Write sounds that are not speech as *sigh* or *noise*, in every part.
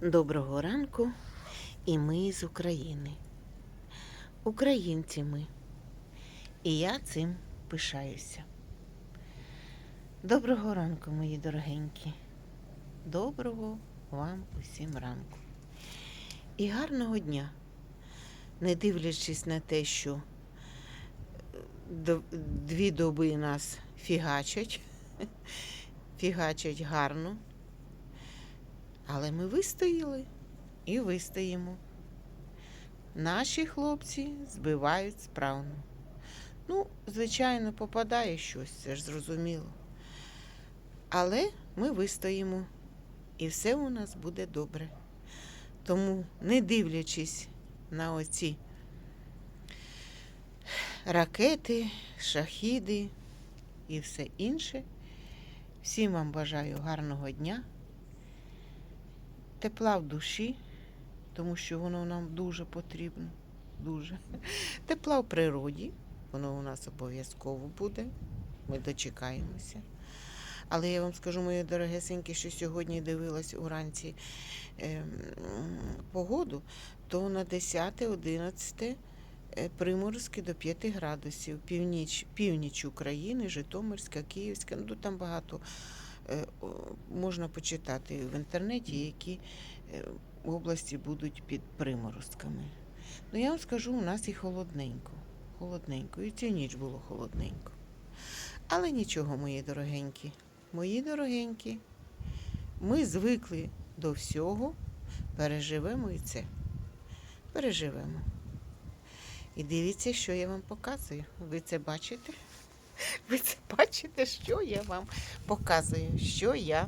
Доброго ранку, і ми з України. Українці ми. І я цим пишаюся. Доброго ранку, мої дорогенькі. Доброго вам усім ранку. І гарного дня, не дивлячись на те, що е, дві доби нас фігачать, *laughs* фігачать гарно. Але ми вистояли і вистоїмо. Наші хлопці збивають справно. Ну, звичайно, попадає щось, це ж зрозуміло. Але ми вистоїмо, і все у нас буде добре. Тому, не дивлячись на оці ракети, шахіди і все інше, всім вам бажаю гарного дня тепла в душі, тому що воно нам дуже потрібно. Дуже. Тепла в природі, воно у нас обов'язково буде. Ми дочекаємося. Але я вам скажу, мої дорогесенькі, що сьогодні дивилась уранці ем, погоду, то на 10-11 е, приморозки до 5 градусів. Північ, північ України, Житомирська, Київська, ну там багато е, можна почитати в інтернеті, які е, області будуть під приморозками. Ну я вам скажу, у нас і холодненько. Холодненько. І цю ніч було холодненько. Але нічого, мої дорогенькі. Мої дорогенькі, ми звикли до всього, переживемо і це. Переживемо. І дивіться, що я вам показую. Ви це бачите? *laughs* Ви це бачите, що я вам показую, що я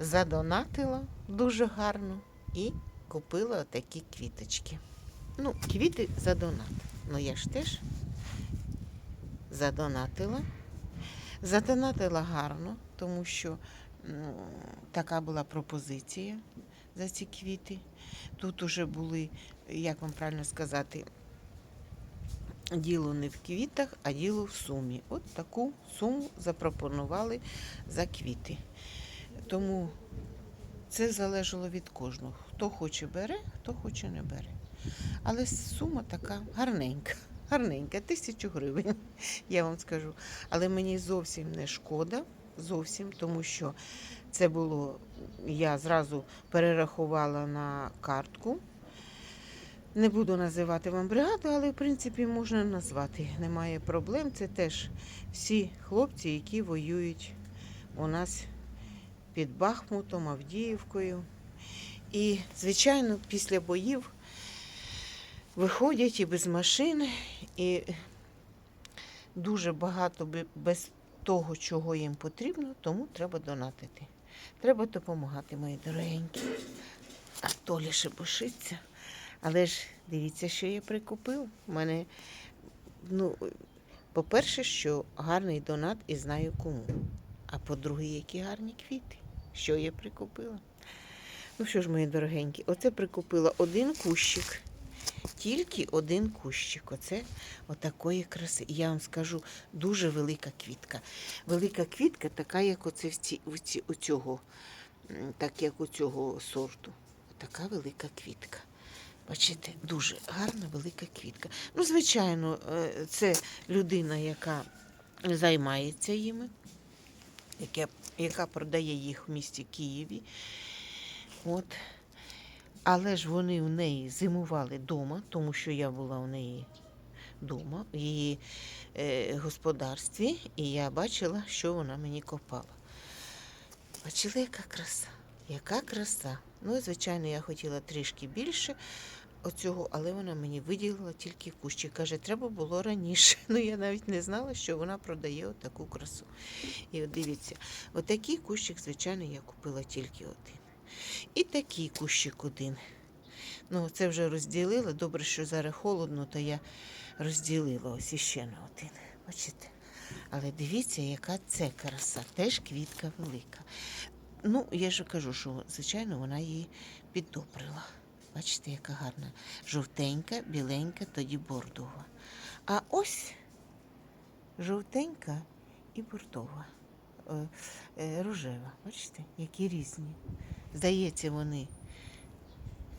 задонатила дуже гарно і купила отакі квіточки. Ну, квіти за донат. Ну я ж теж задонатила. Задонатила гарно, тому що м, така була пропозиція за ці квіти. Тут уже були, як вам правильно сказати, діло не в квітах, а діло в сумі. От таку суму запропонували за квіти. Тому це залежало від кожного. Хто хоче бере, хто хоче не бере. Але сума така гарненька. Гарненька, тисячу гривень, я вам скажу. Але мені зовсім не шкода, зовсім, тому що це було, я зразу перерахувала на картку. Не буду називати вам бригаду, але в принципі можна назвати. Немає проблем. Це теж всі хлопці, які воюють у нас під Бахмутом, Авдіївкою. І, звичайно, після боїв виходять і без машин, і дуже багато без того, чого їм потрібно, тому треба донатити. Треба допомагати, мої дорогенькі. А то лише бошиться. Але ж дивіться, що я прикупила. У мене, ну, по-перше, що гарний донат і знаю кому. А по-друге, які гарні квіти. Що я прикупила? Ну що ж, мої дорогенькі, оце прикупила один кущик. Тільки один кущик. Оце отакої краси. Я вам скажу, дуже велика квітка. Велика квітка, така, як оце в ці, в ці, у цього, так як у цього сорту. Така велика квітка. Бачите, дуже гарна велика квітка. Ну, звичайно, е, це людина, яка займається їми, яка, яка продає їх в місті Києві. От. Але ж вони в неї зимували вдома, тому що я була у неї вдома, в її е, господарстві, і я бачила, що вона мені копала. Бачили, яка краса? Яка краса. Ну, і, звичайно, я хотіла трішки більше оцього, але вона мені виділила тільки кущі. Каже, треба було раніше. *laughs* Ну, я навіть не знала, що вона продає таку красу. І от дивіться, отакий кущик, звичайно, я купила тільки один. І такий кущик один. Ну, це вже розділила. Добре, що зараз холодно, то я розділила ось іще на один. Бачите? Але дивіться, яка це краса. Теж квітка велика. Ну, я ж кажу, що, звичайно, вона її піддобрила. Бачите, яка гарна. Жовтенька, біленька, тоді бордова. А ось жовтенька і бордова. Е, е, рожева. Бачите, які різні. Здається, вони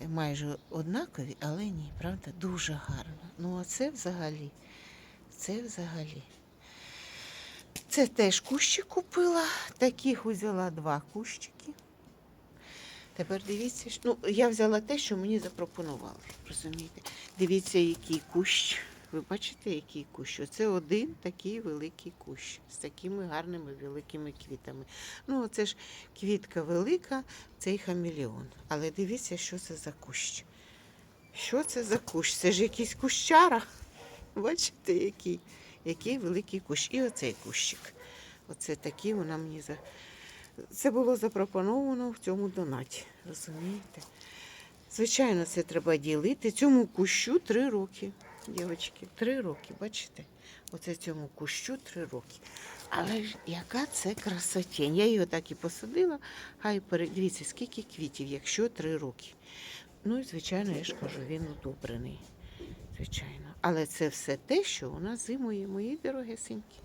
майже однакові, але ні, правда, дуже гарно. Ну, а це взагалі, це взагалі. Це теж кущі купила. Таких взяла два кущики. Тепер дивіться, ну, я взяла те, що мені запропонували. Розумієте? Дивіться, який кущ. Ви бачите, який кущ? Оце один такий великий кущ з такими гарними великими квітами. Ну, це ж квітка велика, цей хамелеон. Але дивіться, що це за кущ. Що це за кущ? Це ж якийсь кущара. Бачите, який? Який великий кущ. І оцей кущик. Оце такий вона мені за. Це було запропоновано в цьому донаті. Розумієте? Звичайно, це треба ділити. Цьому кущу три роки, дівчатки. Три роки, бачите? Оце цьому кущу три роки. Але ж яка це красотень. Я його так і посадила. Хай пере- дивіться, скільки квітів, якщо три роки. Ну і звичайно, я ж кажу, він удобрений. Звичайно. Але це все те, що у нас зимує, мої дорогесенькі.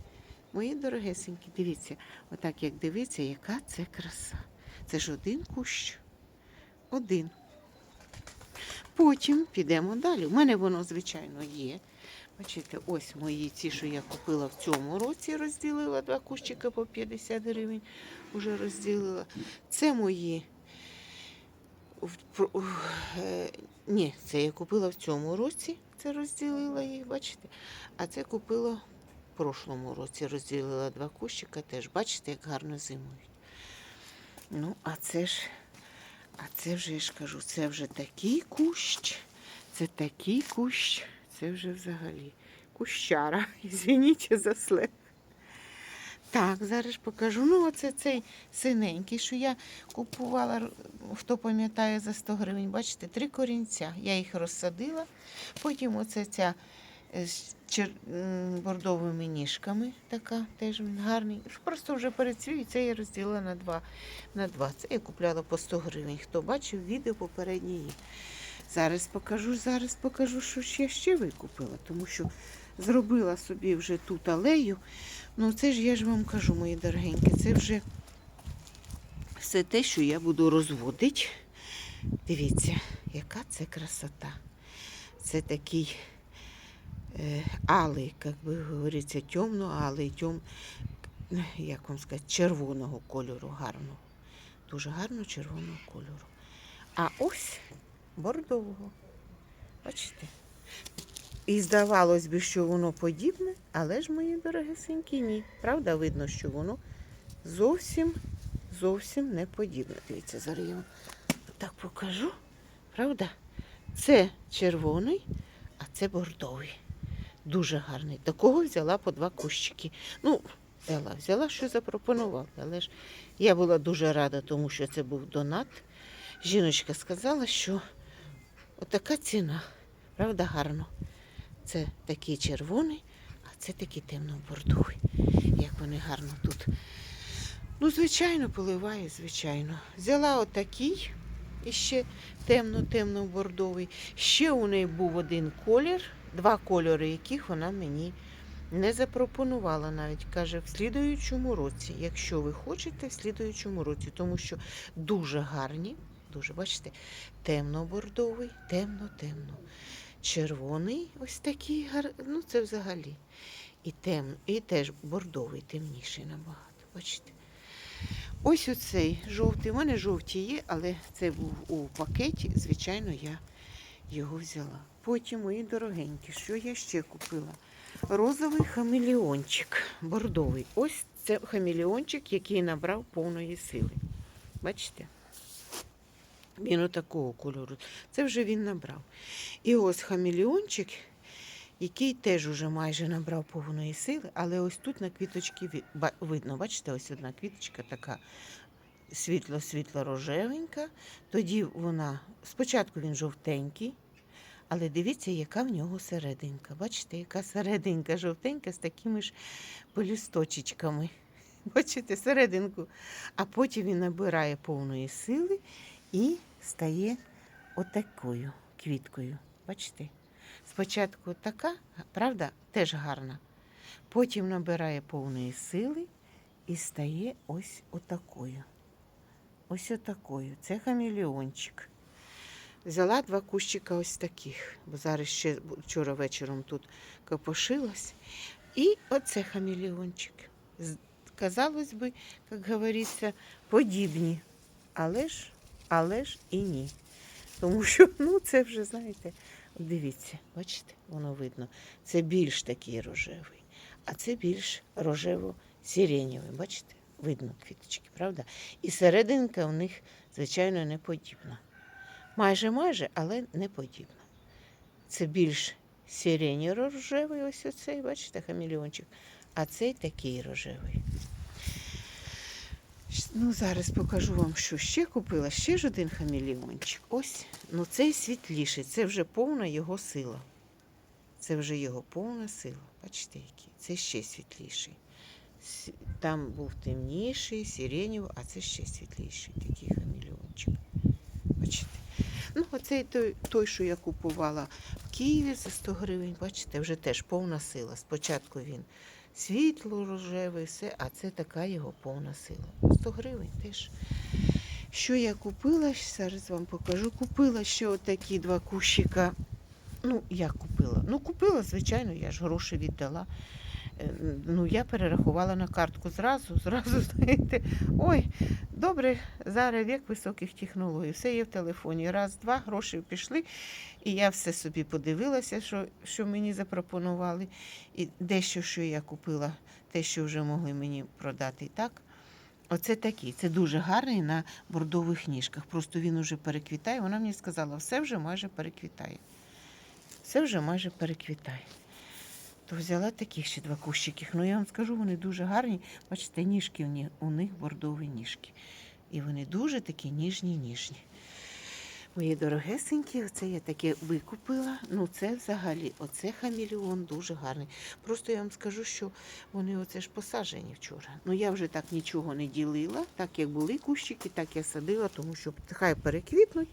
Мої дорогесенькі, дивіться, отак як дивіться, яка це краса. Це ж один кущ. Один. Потім підемо далі. У мене воно, звичайно, є. Бачите, ось мої ці, що я купила в цьому році, розділила два кущика по 50 гривень. Уже розділила. Це мої. Е, Ні, це я купила в цьому році, це розділила їх, бачите? А це купила в прошлому році, розділила два кущика теж. Бачите, як гарно зимують. Ну, а це ж, а це вже я ж кажу, це вже такий кущ, це такий кущ, це вже взагалі кущара. *laughs* Извиніть за след. Так, зараз покажу. Ну, оце цей синенький, що я купувала, хто пам'ятає, за 100 гривень. Бачите, три корінця. Я їх розсадила. Потім оце ця е, з чер... бордовими ніжками, така теж він гарний. Просто вже перецвів, і це я розділила на два. На два. Це я купляла по 100 гривень. Хто бачив відео попереднє. Зараз покажу, зараз покажу, що я ще викупила, тому що зробила собі вже тут алею. Ну, це ж я ж вам кажу, мої дорогенькі, це вже все те, що я буду розводити. Дивіться, яка це красота. Це такий е, алий, як би говориться, темно-алий, тем, як вам сказати, червоного кольору гарного. Дуже гарно червоного кольору. А ось бордового. Бачите? І здавалось би, що воно подібне, але ж мої дорогесенькі, ні. Правда, видно, що воно зовсім, зовсім не подібне. Дивіться, зараз я вам так покажу. Правда? Це червоний, а це бордовий. Дуже гарний. Такого взяла по два кущики. Ну, взяла, взяла, що запропонували. Але ж я була дуже рада, тому що це був донат. Жіночка сказала, що отака ціна. Правда, гарно. Це такий червоний, а це такий темно-бордовий. Як вони гарно тут. Ну, звичайно, поливає, звичайно. Взяла отакий, іще темно-темно-бордовий. Ще у неї був один колір, два кольори, яких вона мені не запропонувала навіть. Каже, в слідуючому році, якщо ви хочете, в слідуючому році, тому що дуже гарні, дуже, бачите, темно-бордовий, темно-темно червоний, ось такий гар... ну це взагалі. І тем... і теж бордовий, темніший набагато. Бачите? Ось оцей жовтий. У мене жовті є, але це був у пакеті. Звичайно, я його взяла. Потім, мої дорогенькі, що я ще купила? Розовий хамелеончик, бордовий. Ось це хамелеончик, який набрав повної сили. Бачите? Він отакого кольору. Це вже він набрав. І ось хамелеончик, який теж уже майже набрав повної сили, але ось тут на квіточці видно, бачите, ось одна квіточка така світло-світло рожевенька. Тоді вона, спочатку він жовтенький, але дивіться, яка в нього серединка. Бачите, яка серединка жовтенька з такими ж полісточечками. Бачите, серединку. А потім він набирає повної сили і стає отакою квіткою. Бачите? Спочатку така, правда, теж гарна. Потім набирає повної сили і стає ось отакою. ось отакою. Це хамелеончик. Взяла два кущика ось таких, бо зараз ще вчора вечором тут копошилась. І оце хамелеончик. З- Казалось би, як говориться, подібні. Але ж, але ж і ні. Тому що, *laughs* ну, це вже, знаєте, дивіться, бачите, воно видно. Це більш такий рожевий, а це більш рожево-сиренєвий. Бачите? Видно квіточки, правда? І серединка у них, звичайно, не подібна. Майже майже, але не подібна. Це більш сиреньо-рожевий, ось оцей, бачите, хамелеончик. А цей такий рожевий. Ну, зараз покажу вам, що ще купила. Ще ж один хамелеончик. Ось, ну цей світліший, це вже повна його сила. Це вже його повна сила. Бачите, який? Це ще світліший. Там був темніший, сиренєвий, а це ще світліший такий хамелеончик. Бачите? Ну, оцей той, той, що я купувала в Києві за 100 гривень, бачите, вже теж повна сила. Спочатку він світло рожеве, все, а це така його повна сила. 100 гривень теж. Що я купила, зараз вам покажу. Купила ще отакі два кущика. Ну, я купила? Ну, купила, звичайно, я ж гроші віддала. Е, Ну, я перерахувала на картку зразу, зразу, *laughs* знаєте, ой, добре, зараз вік високих технологій, все є в телефоні. Раз, два, гроші пішли, і я все собі подивилася, що, що мені запропонували. І дещо, що я купила, те, що вже могли мені продати так. Оце такий. Це дуже гарний на бордових ніжках. Просто він уже переквітає. Вона мені сказала, все вже майже переквітає. Все вже майже переквітає. То взяла таких ще два кущики. Ну я вам скажу, вони дуже гарні. Бачите, ніжки у них бордові ніжки. І вони дуже такі ніжні, ніжні. Мої дорогесенькі, оце я таке викупила. Ну, це взагалі, оце хамелеон дуже гарний. Просто я вам скажу, що вони оце ж посаджені вчора. Ну я вже так нічого не ділила, так як були кущики, так я садила, тому що хай переквітнуть,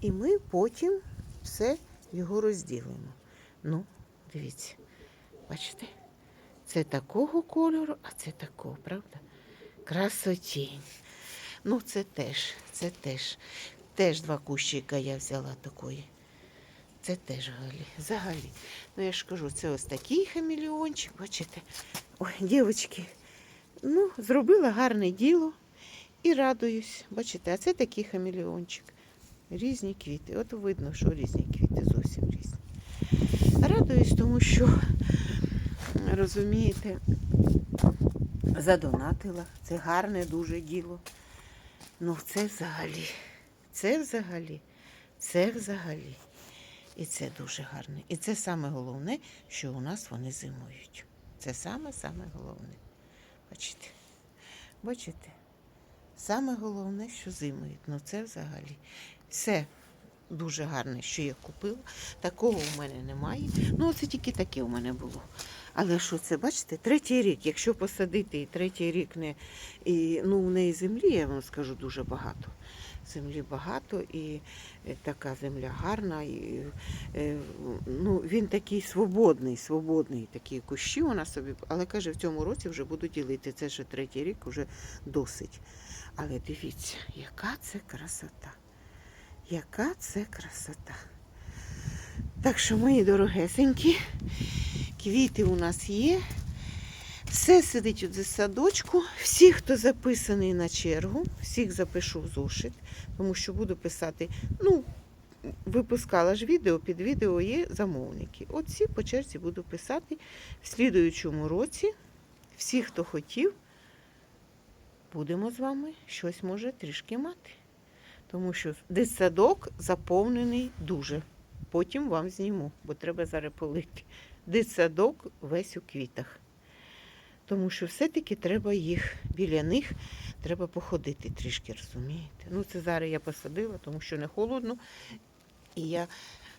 і ми потім все його розділимо. Ну, дивіться, бачите? Це такого кольору, а це такого, правда? Красотінь. Ну, це теж, це теж. Теж два кущика я взяла такої. Це теж галі. Взагалі. Ну, я ж кажу, це ось такий хамелеончик, бачите? Ой, дівчатки, ну, зробила гарне діло і радуюсь. Бачите, а це такий хамелеончик. Різні квіти. От видно, що різні квіти, зовсім різні. Радуюсь, тому що, розумієте, задонатила. Це гарне дуже діло. Ну, це взагалі. Це взагалі, це взагалі. І це дуже гарне. І це саме головне, що у нас вони зимують. Це саме-саме головне. Бачите? Бачите? Саме головне, що зимують. Ну це взагалі. Все дуже гарне, що я купила. Такого у мене немає. Ну, це тільки таке у мене було. Але що це, бачите, третій рік, якщо посадити і третій рік не і, ну, у неї землі, я вам скажу, дуже багато. Землі багато і е, така земля гарна. І, е, ну, він такий свободний, свободний такі кущі вона собі, але каже, в цьому році вже буду ділити. Це вже третій рік, вже досить. Але дивіться, яка це красота. Яка це красота. Так що, мої дорогесенькі, квіти у нас є. Все сидить у садочку. Всі, хто записаний на чергу, всіх запишу в зошит, тому що буду писати. Ну, випускала ж відео, під відео є замовники. От всі по черзі буду писати в слідуючому році. Всі, хто хотів, будемо з вами щось може трішки мати. Тому що дитсадок заповнений дуже. Потім вам зніму, бо треба зараз полити. Дитсадок весь у квітах. Тому що все-таки треба їх, біля них треба походити трішки, розумієте? Ну, це зараз я посадила, тому що не холодно. І я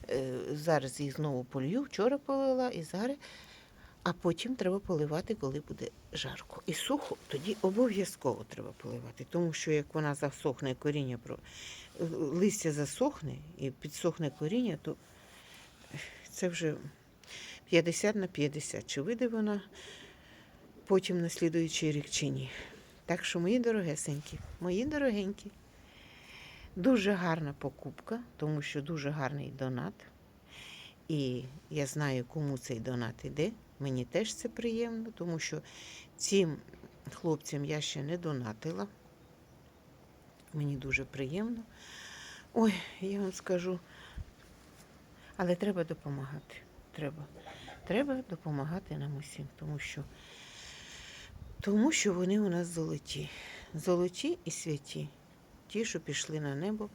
е, зараз їх знову полью, вчора полила і зараз. А потім треба поливати, коли буде жарко. І сухо, тоді обов'язково треба поливати. Тому що як вона засохне, коріння листя засохне і підсохне коріння, то це вже 50 на 50. Чи вийде вона потім на слідуючий рік чи ні. Так що, мої дорогесенькі, мої дорогенькі, Дуже гарна покупка, тому що дуже гарний донат. І я знаю, кому цей донат іде. Мені теж це приємно, тому що цим хлопцям я ще не донатила. Мені дуже приємно. Ой, я вам скажу, але треба допомагати. Треба. Треба допомагати нам усім, тому що, тому що вони у нас золоті. Золоті і святі. Ті, що пішли на небо,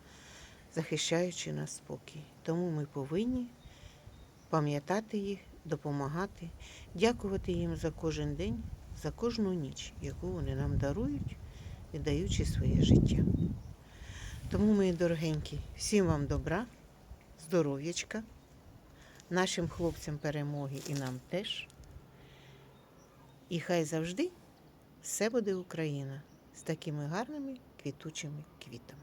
захищаючи нас спокій. Тому ми повинні пам'ятати їх, допомагати, дякувати їм за кожен день, за кожну ніч, яку вони нам дарують, віддаючи своє життя. Тому, мої дорогенькі, всім вам добра, здоров'ячка, нашим хлопцям перемоги і нам теж. І хай завжди все буде Україна з такими гарними квітучими квітами.